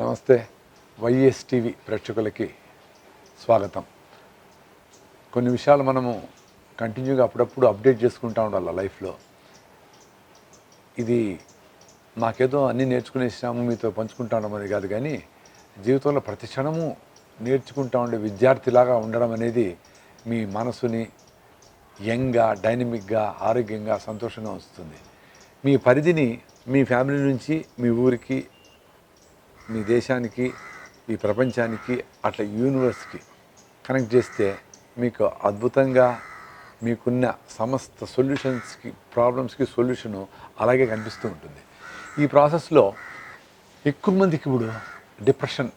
నమస్తే YS TV ప్రేక్షకులకి స్వాగతం. కొన్ని విషయాలు మనము కంటిన్యూగా అప్పుడప్పుడు అప్డేట్ చేసుకుంటూ ఉండాలి లైఫ్లో? ఇది నాకేదో అన్నీ నేర్చుకునేసాము మీతో పంచుకుంటా ఉండడం అనేది కాదు కానీ జీవితంలో ప్రతి క్షణము నేర్చుకుంటా ఉండే విద్యార్థిలాగా ఉండడం అనేది మీ మనసుని యంగ్గా డైనమిక్గా ఆరోగ్యంగా సంతోషంగా ఉంచుతుంది. మీ పరిధిని మీ ఫ్యామిలీ నుంచి మీ ఊరికి మీ దేశానికి ఈ ప్రపంచానికి అట్లా యూనివర్స్కి కనెక్ట్ చేస్తే మీకు అద్భుతంగా మీకున్న సమస్త సొల్యూషన్స్కి ప్రాబ్లమ్స్కి సొల్యూషను అలాగే కనిపిస్తూ ఉంటుంది. ఈ ప్రాసెస్లో ఎక్కువ మందికి ఇప్పుడు డిప్రెషన్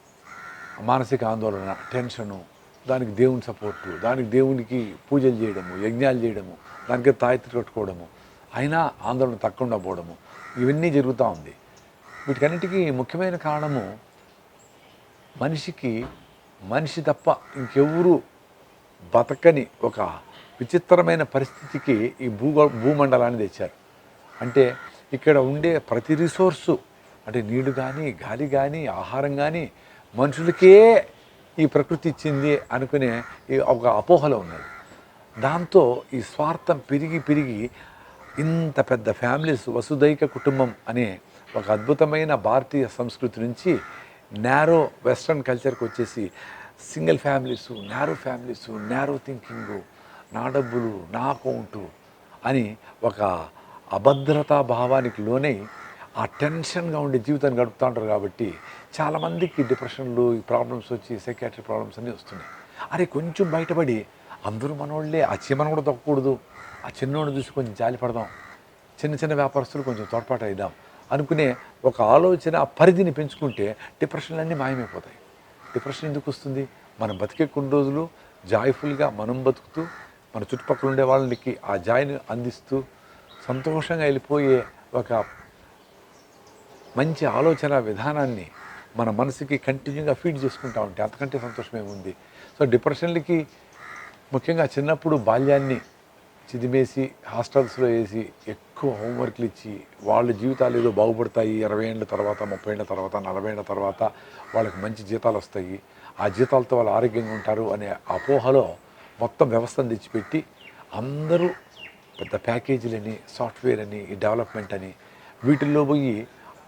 మానసిక ఆందోళన టెన్షను దానికి దేవుని సపోర్టు దానికి దేవునికి పూజలు చేయడము యజ్ఞాలు చేయడము దానికి తాయెత్తు కట్టుకోవడము అయినా ఆందోళన తక్కువ పోవడము ఇవన్నీ జరుగుతూ ఉంది. వీటికన్నిటికీ ముఖ్యమైన కారణము మనిషికి మనిషి తప్ప ఇంకెవరూ బతకని ఒక విచిత్రమైన పరిస్థితికి ఈ భూగో భూమండలాన్ని తెచ్చారు. అంటే ఇక్కడ ఉండే ప్రతి రిసోర్సు అంటే నీడు కానీ గాలి కానీ ఆహారం కానీ మనుషులకే ఈ ప్రకృతి ఇచ్చింది అనుకునే ఒక అపోహలో ఉన్నది. దాంతో ఈ స్వార్థం పెరిగి పెరిగి ఇంత పెద్ద ఫ్యామిలీస్ వసుదైక కుటుంబం అనే ఒక అద్భుతమైన భారతీయ సంస్కృతి నుంచి నేరో వెస్ట్రన్ కల్చర్కి వచ్చేసి single families narrow families narrow thinking నా డబ్బులు నా అకౌంటు అని ఒక అభద్రతా భావానికి లోనై ఆ టెన్షన్గా ఉండే జీవితాన్ని గడుపుతూ ఉంటారు కాబట్టి చాలామందికి డిప్రెషన్లు ఈ ప్రాబ్లమ్స్ వచ్చి సైకాట్రీ ప్రాబ్లమ్స్ అన్నీ వస్తున్నాయి. అరే కొంచెం బయటపడి అందరూ మనోళ్ళే ఆ చీమను కూడా తొక్కకూడదు ఆ చిన్నోడు చూసి కొంచెం జాలి పడదాం చిన్న చిన్న వ్యాపారస్తులు కొంచెం తోడ్పాటు అయిద్దాం అనుకునే ఒక ఆలోచన ఆ పరిధిని పెంచుకుంటే డిప్రెషన్లన్నీ మాయమైపోతాయి. డిప్రెషన్ ఎందుకు వస్తుంది? మనం బతికే కొన్ని రోజులు జాయ్ఫుల్గా మనం బతుకుతూ మన చుట్టుపక్కల ఉండే వాళ్ళకి ఆ జాయ్ని అందిస్తూ సంతోషంగా వెళ్ళిపోయే ఒక మంచి ఆలోచన విధానాన్ని మన మనసుకి కంటిన్యూగా ఫీడ్ చేసుకుంటా ఉంటే అంతకంటే సంతోషమేముంది సో డిప్రెషన్లకి ముఖ్యంగా చిన్నప్పుడు బాల్యాన్ని చిదిమేసి హాస్టల్స్లో వేసి ఎక్కువ హోంవర్క్లు ఇచ్చి వాళ్ళ జీవితాలు ఏదో బాగుపడతాయి ఇరవై ఏళ్ళ తర్వాత ముప్పై ఏళ్ళ తర్వాత నలభై ఏళ్ళ తర్వాత వాళ్ళకి మంచి జీతాలు వస్తాయి. ఆ జీతాలతో వాళ్ళు ఆరోగ్యంగా ఉంటారు అనే అపోహలో మొత్తం వ్యవస్థను తెచ్చిపెట్టి అందరూ పెద్ద ప్యాకేజీలని సాఫ్ట్వేర్ అని ఈ డెవలప్మెంట్ అని వీటిల్లో పోయి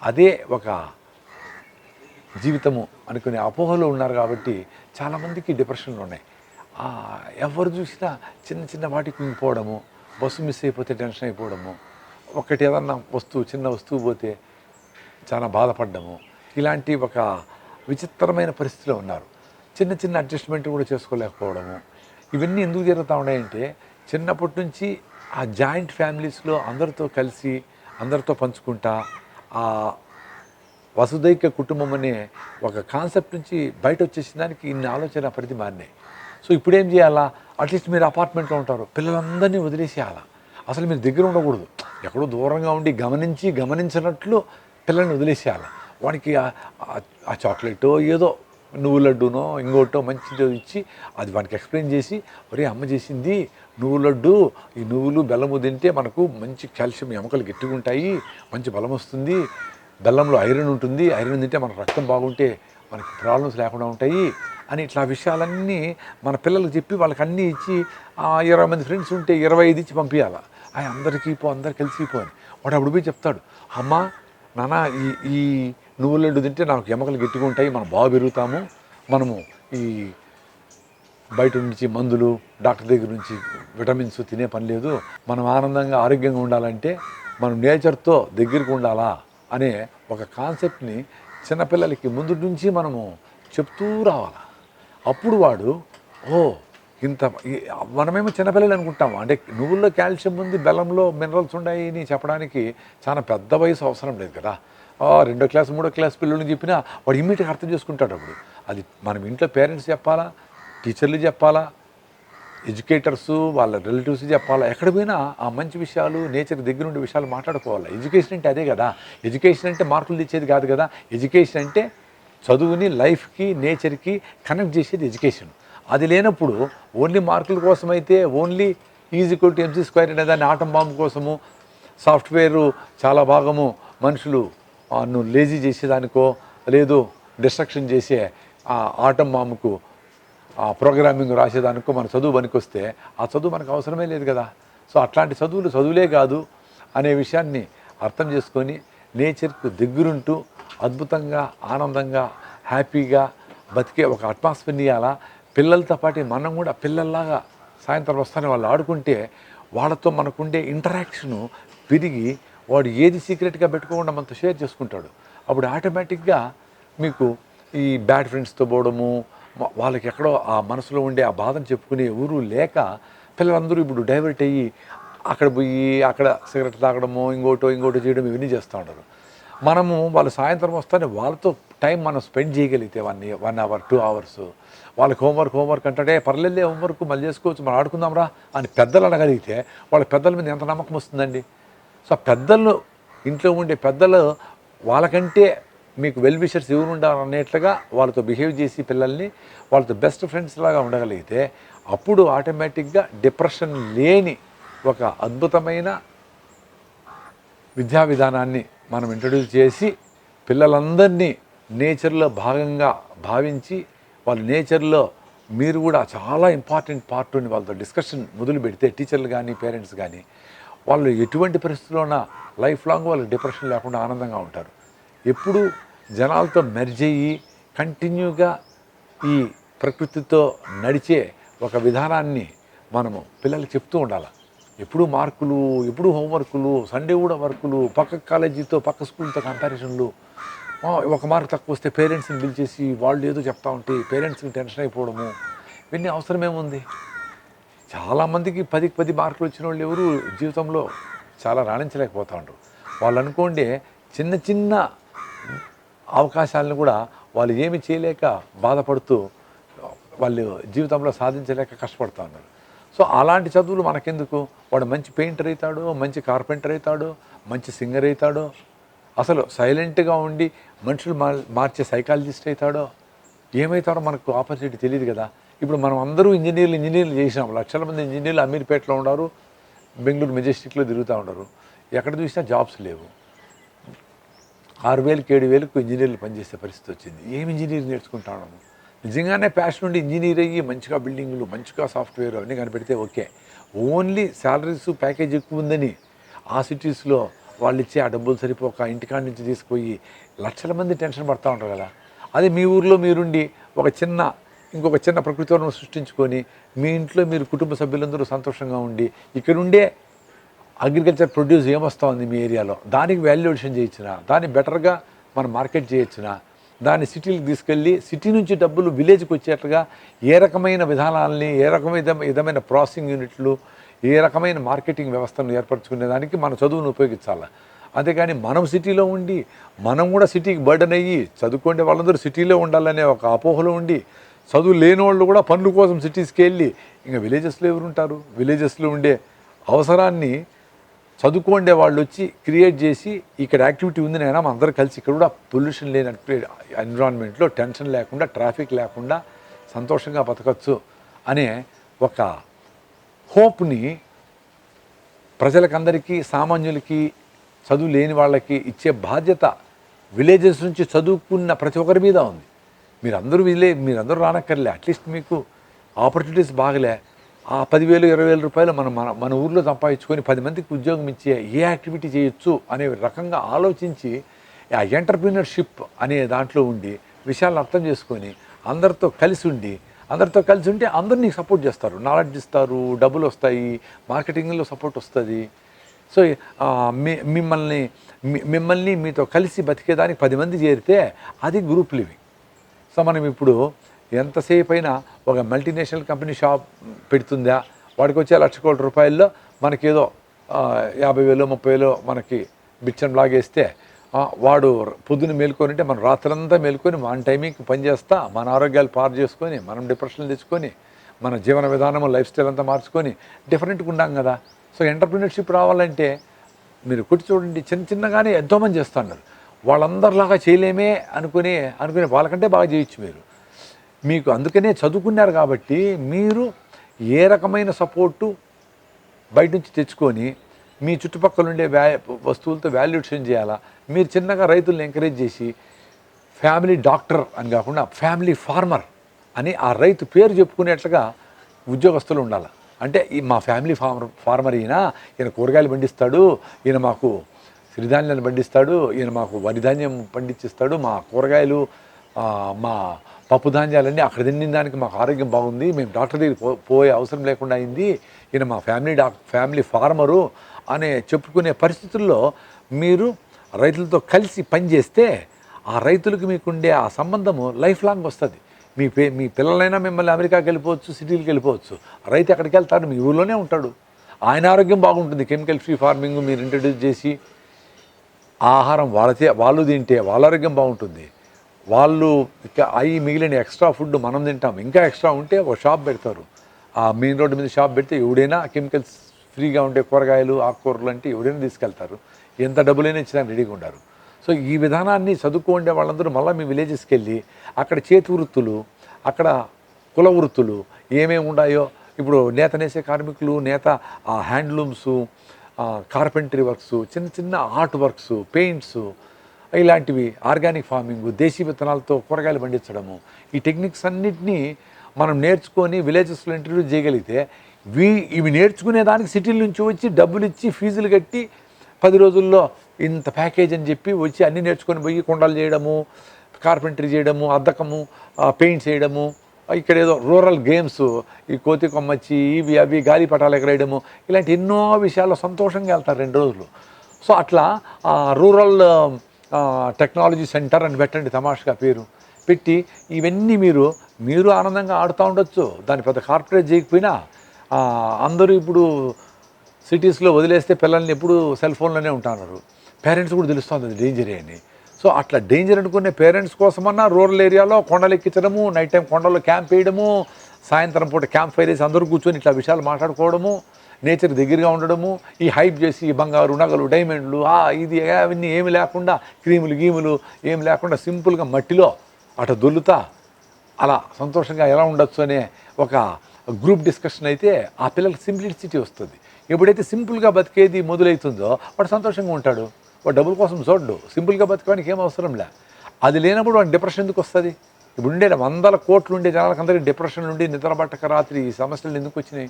అదే ఒక జీవితము అనుకునే అపోహలో ఉన్నారు కాబట్టి చాలామందికి డిప్రెషన్లు ఉన్నాయి ఎవరు చూసినా చిన్న చిన్న వాటికి కుంగిపోవడము బస్సు మిస్ అయిపోతే టెన్షన్ అయిపోవడము ఒకటి ఏదన్నా వస్తువు చిన్న వస్తువు పోతే చాలా బాధపడ్డము. ఇలాంటి ఒక విచిత్రమైన పరిస్థితిలో ఉన్నారు. చిన్న చిన్న అడ్జస్ట్మెంట్ కూడా చేసుకోలేకపోవడము. ఇవన్నీ ఎందుకు జరుగుతూ ఉన్నాయంటే చిన్నప్పటి నుంచి ఆ జాయింట్ ఫ్యామిలీస్లో అందరితో కలిసి అందరితో పంచుకుంటా ఆ వసుదైక కుటుంబం అనే ఒక కాన్సెప్ట్ నుంచి బయట వచ్చేసిన దానికి ఇన్ని ఆలోచన పరిధి మారినాయి. సో ఇప్పుడు ఏం చేయాలా? అట్లీస్ట్ మీరు అపార్ట్మెంట్లో ఉంటారు. పిల్లలందరినీ వదిలేసేయాలా అసలు మీరు దగ్గర ఉండకూడదు. ఎక్కడో దూరంగా ఉండి గమనించి గమనించినట్లు పిల్లల్ని వదిలేసేయాలి వానికి ఆ- చాక్లెట్ ఏదో నువ్వు లడ్డూనో ఇంకోటో మంచిదో ఇచ్చి అది వానికి ఎక్స్ప్లెయిన్ చేసి ఒరే అమ్మ చేసింది నువ్వు లడ్డు. ఈ నువ్వులు బెల్లము తింటే మనకు మంచి కాల్షియం ఎముకలు గట్టిగా ఉంటాయి మంచి బలం వస్తుంది. బెల్లంలో ఐరన్ ఉంటుంది. ఐరన్ తింటే మన రక్తం బాగుంటే మనకి ప్రాబ్లమ్స్ లేకుండా ఉంటాయి. అని ఇట్లా విషయాలన్నీ మన పిల్లలకు చెప్పి వాళ్ళకి అన్నీ ఇచ్చి ఆ ఇరవై మంది ఫ్రెండ్స్ ఉంటే ఇరవై ఐదు ఇచ్చి పంపించాలా ఆయన అందరికీ పో అందరు కలిసి పో అని. వాడు అప్పుడు పోయి చెప్తాడు అమ్మా నాన్న ఈ ఈ నువ్వుల లడ్డు తింటే నాకు ఎముకలు గట్టిగా ఉంటాయి మనం బాగా పెరుగుతాము మనము ఈ బయట నుంచి మందులు డాక్టర్ దగ్గర నుంచి విటమిన్స్ తినే పని లేదు మనం ఆనందంగా ఆరోగ్యంగా ఉండాలంటే మనం నేచర్తో దగ్గరికి ఉండాలా? అనే ఒక కాన్సెప్ట్ని చిన్నపిల్లలకి ముందు నుంచి మనము చెప్తూ రావాలా. అప్పుడు వాడు ఓ ఇంత ఈ- మనమేమో చిన్నపిల్లలు అనుకుంటాం. అంటే నువ్వుల్లో కాల్షియం ఉంది బెల్లంలో మినరల్స్ ఉన్నాయి అని చెప్పడానికి చాలా పెద్ద వయసు అవసరం లేదు కదా. రెండో క్లాస్ మూడో క్లాస్ పిల్లల్ని చెప్పినా వాడు ఇమ్మీడియట్గా అర్థం చేసుకుంటాడు అప్పుడు. అది మనం ఇంట్లో పేరెంట్స్ చెప్పాలా? టీచర్లు చెప్పాలా? ఎడ్యుకేటర్స్ వాళ్ళ రిలేటివ్స్ చెప్పాలా? ఎక్కడ పోయినా ఆ మంచి విషయాలు నేచర్ దగ్గర ఉండే విషయాలు మాట్లాడుకోవాలి? ఎడ్యుకేషన్ అంటే అదే కదా. ఎడ్యుకేషన్ అంటే మార్కులు తెచ్చేది కాదు కదా. ఎడ్యుకేషన్ అంటే చదువుని లైఫ్కి నేచర్కి కనెక్ట్ చేసేది ఎడ్యుకేషన్. అది లేనప్పుడు ఓన్లీ మార్కుల కోసమైతే only E equal to MC square అనే దాన్ని ఆటం బాంబు కోసము సాఫ్ట్వేరు చాలా భాగము మనుషులు నువ్వు లేజీ చేసేదానికో లేదు డిస్ట్రక్షన్ చేసే ఆ ఆటం బాంబుకు ఆ ప్రోగ్రామింగ్ రాసేదానికో మన చదువు పనికొస్తే ఆ చదువు మనకు అవసరమే లేదు కదా. సో అట్లాంటి చదువులు చదువులే కాదు అనే విషయాన్ని అర్థం చేసుకొని నేచర్కు దగ్గరుంటూ అద్భుతంగా ఆనందంగా హ్యాపీగా బతికే ఒక అట్మాస్ఫియర్ని ఇవ్వాలా పిల్లలతో పాటు మనం కూడా పిల్లల్లాగా సాయంత్రం వస్తానే వాళ్ళు ఆడుకుంటే వాళ్ళతో మనకుండే ఇంటరాక్షను పెరిగి వాడు ఏది సీక్రెట్గా పెట్టుకోకుండా మనతో షేర్ చేసుకుంటాడు. అప్పుడు ఆటోమేటిక్గా మీకు ఈ బ్యాడ్ ఫ్రెండ్స్తో పోవడము వాళ్ళకి ఎక్కడో ఆ మనసులో ఉండే ఆ బాధను చెప్పుకునే ఊరు లేక పిల్లలందరూ ఇప్పుడు డైవర్ట్ అయ్యి అక్కడ పోయి అక్కడ సిగరెట్ తాగడము ఇంకోటో ఇంకోటో చేయడం ఇవన్నీ చేస్తూ ఉంటారు. మనము వాళ్ళు సాయంత్రం వస్తేనే వాళ్ళతో టైం మనం స్పెండ్ చేయగలిగితే one one hour two hours. వాళ్ళకి హోంవర్క్ హోంవర్క్ అంటే పర్లేదులే హోంవర్క్ మళ్ళీ చేసుకోవచ్చు మనం ఆడుకుందాంరా అని పెద్దలు అడగలిగితే వాళ్ళ పెద్దల మీద ఎంత నమ్మకం వస్తుందండి? సో పెద్దలు ఇంట్లో ఉండే పెద్దలు వాళ్ళకంటే మీకు వెల్ విషర్స్ ఎవరు ఉండాలనేట్లుగా వాళ్ళతో బిహేవ్ చేసి పిల్లల్ని వాళ్ళతో బెస్ట్ ఫ్రెండ్స్ లాగా ఉండగలిగితే అప్పుడు ఆటోమేటిక్గా డిప్రెషన్ లేని ఒక అద్భుతమైన విద్యా విధానాన్ని మనం ఇంట్రడ్యూస్ చేసి పిల్లలందరినీ నేచర్లో భాగంగా భావించి వాళ్ళ నేచర్లో మీరు కూడా చాలా ఇంపార్టెంట్ పార్ట్ అని వాళ్ళతో డిస్కషన్ మొదలు పెడితే టీచర్లు కానీ పేరెంట్స్ కానీ వాళ్ళు ఎటువంటి పరిస్థితుల్లోనా లైఫ్ లాంగ్ వాళ్ళు డిప్రెషన్ లేకుండా ఆనందంగా ఉంటారు. ఎప్పుడు జనాలతో మెర్జ్ అయ్యి కంటిన్యూగా ఈ ప్రకృతితో నడిచే ఒక విధానాన్ని మనము పిల్లలు చెప్తూ ఉండాలి. ఎప్పుడు మార్కులు ఎప్పుడు హోంవర్కులు సండే కూడా వర్కులు పక్క కాలేజీతో పక్క స్కూల్తో కంపారిజన్లు. ఒక మార్క్ తక్కువ వస్తే పేరెంట్స్ని పిలిచేసి వాళ్ళు ఏదో చెప్తా ఉంటే పేరెంట్స్కి టెన్షన్ అయిపోవడము. ఇవన్నీ అవసరమేముంది చాలామందికి పదికి పది మార్కులు వచ్చిన వాళ్ళు ఎవరు జీవితంలో చాలా రాణించలేకపోతా ఉంటారు వాళ్ళు అనుకోండి చిన్న చిన్న అవకాశాలను కూడా వాళ్ళు ఏమి చేయలేక బాధపడుతూ వాళ్ళు జీవితంలో సాధించలేక కష్టపడుతూ ఉన్నారు సో అలాంటి చదువులు మనకెందుకు? వాడు మంచి పెయింటర్ అవుతాడు మంచి కార్పెంటర్ అవుతాడు మంచి సింగర్ అవుతాడు అసలు సైలెంట్గా ఉండి మనుషులు మార్ మార్చే సైకాలజిస్ట్ అవుతాడో ఏమవుతాడో మనకు ఆపర్చునిటీ తెలియదు కదా. ఇప్పుడు మనం అందరూ ఇంజనీర్లు ఇంజనీర్లు చేసినాం. లక్షల మంది ఇంజనీర్లు అమీర్పేటలో ఉన్నారు బెంగళూరు మెజెస్టిక్లో తిరుగుతూ ఉండరు ఎక్కడ చూసినా జాబ్స్ లేవు. ఆరు వేలకు ఏడు వేలకు ఇంజనీర్లు పనిచేసే పరిస్థితి వచ్చింది. ఏం ఇంజనీర్ నేర్చుకుంటాను నిజంగానే ప్యాషన్ ఉండి ఇంజనీర్ అయ్యి మంచిగా బిల్డింగ్లు మంచిగా సాఫ్ట్వేర్ అవన్నీ కనిపెడితే ఓకే. ఓన్లీ శాలరీస్ ప్యాకేజ్ ఎక్కువ ఉందని ఆ సిటీస్లో వాళ్ళు ఇచ్చే ఆ డబ్బులు సరిపోక ఇంటికాడ నుంచి తీసుకుపోయి లక్షల మంది టెన్షన్ పడుతూ ఉంటారు కదా. అదే మీ ఊర్లో మీరుండి ఒక చిన్న ఇంకొక చిన్న ప్రకృతివనం సృష్టించుకొని మీ ఇంట్లో మీరు కుటుంబ సభ్యులందరూ సంతోషంగా ఉండి ఇక్కడుండే అగ్రికల్చర్ ప్రొడ్యూస్ ఏమొస్తా ఉంది మీ ఏరియాలో? దానికి వాల్యుయేషన్ చేయించిన దాన్ని బెటర్గా మనం మార్కెట్ చేయొచ్చునా దాన్ని సిటీలకు తీసుకెళ్ళి సిటీ నుంచి డబ్బులు విలేజ్కి వచ్చేట్లుగా ఏ రకమైన విధానాలని ఏ రకమైన విధమైన ప్రాసెసింగ్ యూనిట్లు ఏ రకమైన మార్కెటింగ్ వ్యవస్థను ఏర్పరచుకునే దానికి మన చదువును ఉపయోగించాలి. అంతేకాని మనం సిటీలో ఉండి మనం కూడా సిటీకి బర్డన్ అయ్యి చదువుకోండి వాళ్ళందరూ సిటీలో ఉండాలనే ఒక అపోహలో ఉండి చదువు లేని వాళ్ళు కూడా పనుల కోసం సిటీస్కి వెళ్ళి ఇంకా విలేజెస్లో ఎవరు ఉంటారు విలేజెస్లో ఉండే అవసరాన్ని చదువుకోండే వాళ్ళు వచ్చి క్రియేట్ చేసి ఇక్కడ యాక్టివిటీ ఉంది నైనా మనం అందరూ కలిసి ఇక్కడ కూడా పొల్యూషన్ లేని ఎన్విరాన్మెంట్లో టెన్షన్ లేకుండా ట్రాఫిక్ లేకుండా సంతోషంగా బతకచ్చు అనే ఒక హోప్ని ప్రజలకందరికీ సామాన్యులకి చదువు లేని వాళ్ళకి ఇచ్చే బాధ్యత విలేజెస్ నుంచి చదువుకున్న ప్రతి ఒక్కరి మీద ఉంది. మీరందరూ విలే మీరందరూ రానక్కర్లే అట్లీస్ట్ మీకు ఆపర్చునిటీస్ బాగలే. ఆ పదివేలు ఇరవై వేల రూపాయలు మనం మన మన ఊర్లో సంపాదించుకొని పది మందికి ఉద్యోగం ఇచ్చే ఏ యాక్టివిటీ చేయొచ్చు అనే రకంగా ఆలోచించి ఆ ఎంటర్ప్రీనర్షిప్ అనే దాంట్లో ఉండి విషయాలను అర్థం చేసుకొని అందరితో కలిసి ఉండి అందరితో కలిసి ఉంటే అందరు నీకు సపోర్ట్ చేస్తారు. నాలెడ్జ్ ఇస్తారు డబ్బులు వస్తాయి మార్కెటింగ్లో సపోర్ట్ వస్తుంది. సో ఆ, మీ మిమ్మల్ని మిమ్మల్ని మీతో కలిసి బతికేదానికి పది మంది చేరితే అది గ్రూప్ లివింగ్. సో మనం ఇప్పుడు ఎంతసేపు అయినా ఒక మల్టీనేషనల్ కంపెనీ షాప్ పెడుతుందా? వాడికి వచ్చే లక్ష కోట్ల రూపాయల్లో మనకేదో యాభై వేలు ముప్పై వేలు మనకి బిచ్చం లాగేస్తే వాడు పొద్దున మేలుకొని అంటే మనం రాత్రంతా మేల్కొని మన టైమింగ్కి పనిచేస్తా మన ఆరోగ్యాలు పారు చేసుకొని మనం డిప్రెషన్ తెచ్చుకొని మన జీవన విధానం లైఫ్ స్టైల్ అంతా మార్చుకొని డిఫరెంట్గా ఉండాం కదా. సో ఎంటర్ప్రినర్షిప్ రావాలంటే మీరు కుట్టి చూడండి చిన్న చిన్నగానే ఎంతోమంది చేస్తున్నారు వాళ్ళందరిలాగా చేయలేమే అనుకునే అనుకునే వాళ్ళకంటే బాగా చేయొచ్చు మీరు. మీకు అందుకనే చదువుకున్నారు కాబట్టి మీరు ఏ రకమైన సపోర్టు బయట నుంచి తెచ్చుకొని మీ చుట్టుపక్కల ఉండే వ్యా వస్తువులతో వాల్యుయేషన్ చేయాలా? మీరు చిన్నగా రైతులను ఎంకరేజ్ చేసి ఫ్యామిలీ డాక్టర్ అని కాకుండా ఫ్యామిలీ ఫార్మర్ అని ఆ రైతు పేరు చెప్పుకునేట్లుగా ఉద్యోగస్తులు ఉండాలి? అంటే ఈ మా ఫ్యామిలీ ఫార్మర్ ఫార్మర్ ఈయన ఈయన కూరగాయలు పండిస్తాడు ఈయన మాకు సిరిధాన్యాలు పండిస్తాడు ఈయన మాకు వరిధాన్యం పండించిస్తాడు మా కూరగాయలు మా పప్పు ధాన్యాలన్నీ అక్కడ తిన్న దానికి మాకు ఆరోగ్యం బాగుంది. మేము డాక్టర్ దగ్గర పో పోయే అవసరం లేకుండా అయింది. ఈయన మా ఫ్యామిలీ డాక్ ఫ్యామిలీ ఫార్మరు అనే చెప్పుకునే పరిస్థితుల్లో మీరు రైతులతో కలిసి పనిచేస్తే ఆ రైతులకు మీకుండే ఆ సంబంధము లైఫ్ లాంగ్ వస్తుంది. మీ పే మీ పిల్లలైనా మిమ్మల్ని అమెరికాకి వెళ్ళిపోవచ్చు సిటీలకు వెళ్ళిపోవచ్చు. రైతు ఎక్కడికి వెళ్తాడు? మీ ఊళ్ళోనే ఉంటాడు. ఆయన ఆరోగ్యం బాగుంటుంది. కెమికల్ ఫ్రీ ఫార్మింగ్ మీరు ఇంట్రడ్యూస్ చేసి ఆహారం వాళ్ళతే వాళ్ళు తింటే వాళ్ళ ఆరోగ్యం బాగుంటుంది. వాళ్ళు అవి మిగిలిన ఎక్స్ట్రా ఫుడ్ మనం తింటాం. ఇంకా ఎక్స్ట్రా ఉంటే ఒక షాప్ పెడతారు. ఆ మెయిన్ రోడ్డు మీద షాప్ పెడితే ఎవడైనా కెమికల్స్ ఫ్రీగా ఉండే కూరగాయలు ఆకుకూరలు అంటే ఎవడైనా తీసుకెళ్తారు. ఎంత డబ్బులైనా ఇచ్చినా రెడీగా ఉండారు. సో ఈ విధానాన్ని చదువుకుండే వాళ్ళందరూ మళ్ళీ మీ విలేజెస్కి వెళ్ళి అక్కడ చేతి వృత్తులు అక్కడ కుల వృత్తులు ఏమేమి ఉన్నాయో ఇప్పుడు నేత నేసే కార్మికులు నేత ఆ హ్యాండ్లూమ్స్ కార్పెంటరీ వర్క్స్ చిన్న చిన్న ఆర్ట్ వర్క్స్ పెయింట్స్ ఇలాంటివి ఆర్గానిక్ ఫార్మింగ్ దేశీ విత్తనాలతో కూరగాయలు పండించడము ఈ టెక్నిక్స్ అన్నిటినీ మనం నేర్చుకొని విలేజెస్లో ఇంటర్వ్యూ చేయగలిగితే వీ ఇవి నేర్చుకునే దానికి సిటీల నుంచి వచ్చి డబ్బులు ఇచ్చి ఫీజులు కట్టి పది రోజుల్లో ఇంత ప్యాకేజ్ అని చెప్పి వచ్చి అన్నీ నేర్చుకొని పోయి కుండలు చేయడము కార్పెంటరీ చేయడము అద్దకము పెయింట్స్ చేయడము ఇక్కడ ఏదో రూరల్ గేమ్స్ ఈ కోతి కొమ్మచ్చి ఇవి అవి గాలి పటాలు ఎగరేయడము ఇలాంటి ఎన్నో విషయాల్లో సంతోషంగా వెళ్తారు రెండు రోజులు. సో అట్లా రూరల్ టెక్నాలజీ సెంటర్ అని పెట్టండి తమాషగా పేరు. పెట్టి ఇవన్నీ మీరు మీరు ఆనందంగా ఆడుతూ ఉండొచ్చు. దాని పెద్ద కార్పొరేట్ చేయకపోయినా అందరూ ఇప్పుడు సిటీస్లో వదిలేస్తే పిల్లల్ని ఎప్పుడు సెల్ ఫోన్లోనే ఉంటున్నారు పేరెంట్స్ కూడా తెలుస్తుంది అది డేంజరే అని. సో అట్లా డేంజర్ అనుకునే పేరెంట్స్ కోసమన్నా రూరల్ ఏరియాలో కొండలెక్కించడము నైట్ టైం కొండల్లో క్యాంప్ వేయడము సాయంత్రం పూట క్యాంప్ ఫైర్ వేసి అందరూ కూర్చొని ఇట్లా విషయాలు మాట్లాడుకోవడము నేచర్ దగ్గరగా ఉండడము ఈ హైప్ చేసి ఈ బంగారు నగలు డైమండ్లు ఆ ఇది అవన్నీ ఏమి లేకుండా క్రీములు గీములు ఏమి లేకుండా సింపుల్గా మట్టిలో అటు దొల్లుతా అలా సంతోషంగా ఎలా ఉండొచ్చు అనే ఒక గ్రూప్ డిస్కషన్ అయితే ఆ పిల్లలకి సింప్లిసిటీ వస్తుంది. ఎప్పుడైతే సింపుల్గా బతికేది మొదలవుతుందో వాడు సంతోషంగా ఉంటాడు. వాడు డబ్బుల కోసం చూడ్డు. సింపుల్గా బతకడానికి ఏం అవసరం లే. అది లేనప్పుడు వాడు డిప్రెషన్ ఎందుకు వస్తుంది? ఇప్పుడు ఉండే వందల కోట్లు ఉండే జనాలకు అందరికీ ఉండి నుండి నిద్రపట్టక రాత్రి ఈ సమస్యలు ఎందుకు వచ్చినాయి?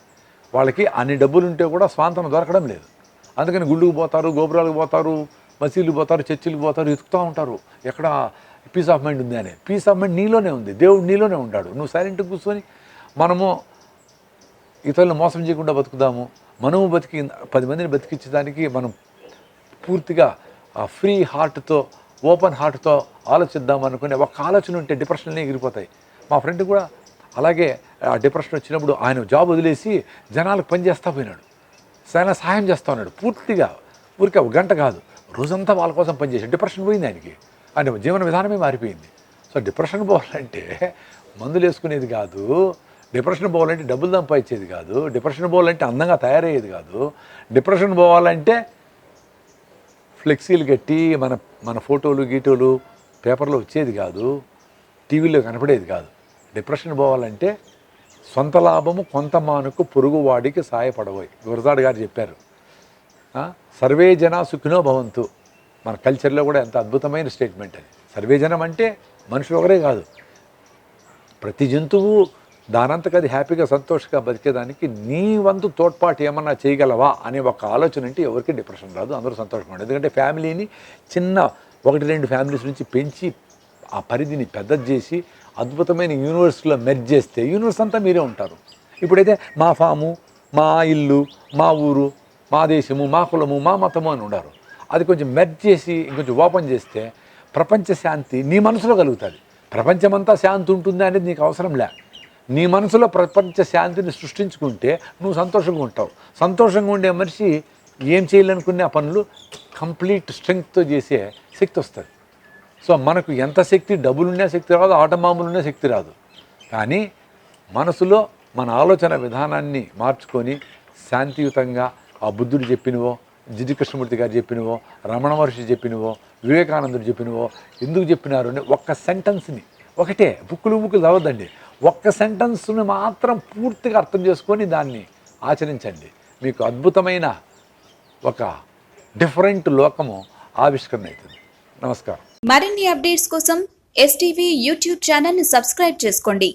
వాళ్ళకి అన్ని డబ్బులు ఉంటే కూడా స్వాంతనం దొరకడం లేదు. అందుకని గుళ్ళుకు పోతారు గోపురాలకు పోతారు మసీదులు పోతారు చర్చిలు పోతారు ఎతుకుతూ ఉంటారు. ఎక్కడ పీస్ ఆఫ్ మైండ్ ఉంది అని పీస్ ఆఫ్ మైండ్ నీలోనే ఉంది. దేవుడు నీలోనే ఉంటాడు. నువ్వు సైలెంట్గా కూర్చొని మనము ఇతరులను మోసం చేయకుండా బతుకుదాము. మనము బతికి పది మందిని బతికించడానికి మనం పూర్తిగా ఫ్రీ హార్ట్తో ఓపెన్ హార్ట్తో ఆలోచిద్దాం అనుకునే ఒక ఆలోచన ఉంటే డిప్రెషన్లే ఎగిరిపోతాయి. మా ఫ్రెండ్ కూడా అలాగే డిప్రెషన్ వచ్చినప్పుడు ఆయన జాబ్ వదిలేసి జనాలకు పని చేస్తా పోయినాడు. చాలా సహాయం చేస్తా ఉన్నాడు. పూర్తిగా ఊరికే ఒక గంట కాదు రోజంతా వాళ్ళ కోసం పనిచేసాడు డిప్రెషన్ పోయింది ఆయనకి. ఆయన జీవన విధానమే మారిపోయింది. సో డిప్రెషన్ పోవాలంటే మందులు వేసుకునేది కాదు డిప్రెషన్ పోవాలంటే డబ్బులు సంపాదించేది కాదు డిప్రెషన్ పోవాలంటే అందంగా తయారయ్యేది కాదు డిప్రెషన్ పోవాలంటే ఫ్లెక్సీలు కట్టి మన మన ఫోటోలు గీటోలు పేపర్లో వచ్చేది కాదు టీవీలో కనపడేది కాదు. డిప్రెషన్ పోవాలంటే సొంత లాభము కొంత మానుకు పొరుగువాడికి సాయపడబోయి. గురజాడు గారు చెప్పారు. సర్వే జన సుఖినో భవంతు. మన కల్చర్లో కూడా ఎంత అద్భుతమైన స్టేట్మెంట్ అది. సర్వే జనం అంటే మనుషులు ఒకరే కాదు. ప్రతి జంతువు దానంతకది హ్యాపీగా సంతోషంగా బతికేదానికి నీ వంతు తోడ్పాటు ఏమన్నా చేయగలవా అనే ఒక ఆలోచన అంటే ఎవరికి డిప్రెషన్ రాదు. అందరూ సంతోషంగా ఉండదు ఎందుకంటే ఫ్యామిలీని చిన్న ఒకటి రెండు ఫ్యామిలీస్ నుంచి పెంచి ఆ పరిధిని పెద్దది చేసి అద్భుతమైన యూనివర్స్లో మెర్జ్ చేస్తే యూనివర్స్ అంతా మీరే ఉంటారు. ఇప్పుడైతే మా ఫాము మా ఇల్లు మా ఊరు మా దేశము మా కులము మా మతము అని ఉండరు. అది కొంచెం మెర్జ్ చేసి ఇంకొంచెం ఓపెన్ చేస్తే ప్రపంచ శాంతి నీ మనసులో కలుగుతుంది. ప్రపంచమంతా శాంతి ఉంటుంది అనేది నీకు అవసరం లే. నీ మనసులో ప్రపంచ శాంతిని సృష్టించుకుంటే నువ్వు సంతోషంగా ఉంటావు. సంతోషంగా ఉండే మనిషి ఏం చేయాలనుకునే ఆ పనులు కంప్లీట్ స్ట్రెంగ్త్తో చేసే శక్తి వస్తుంది. సో మనకు ఎంత శక్తి డబ్బులున్నా శక్తి రాదు ఆటమాములున్నా శక్తి రాదు. కానీ మనసులో మన ఆలోచన విధానాన్ని మార్చుకొని శాంతియుతంగా ఆ బుద్ధుడు చెప్పినవో జిడ్డు కృష్ణమూర్తి గారు చెప్పినవో రమణ మహర్షి చెప్పినవో వివేకానందుడు చెప్పినవో ఎందుకు చెప్పినారు అంటే ఒక్క సెంటెన్స్ని ఒకటే బుక్కులు బుక్కులు చదవద్దండి ఒక్క సెంటెన్స్ని మాత్రం పూర్తిగా అర్థం చేసుకొని దాన్ని ఆచరించండి. మీకు అద్భుతమైన ఒక డిఫరెంట్ లోకము ఆవిష్కరణ అవుతుంది. నమస్కారం. మరిన్ని అప్డేట్స్ కోసం ఎస్టీవీ యూట్యూబ్ ఛానల్ని సబ్స్క్రైబ్ చేసుకోండి.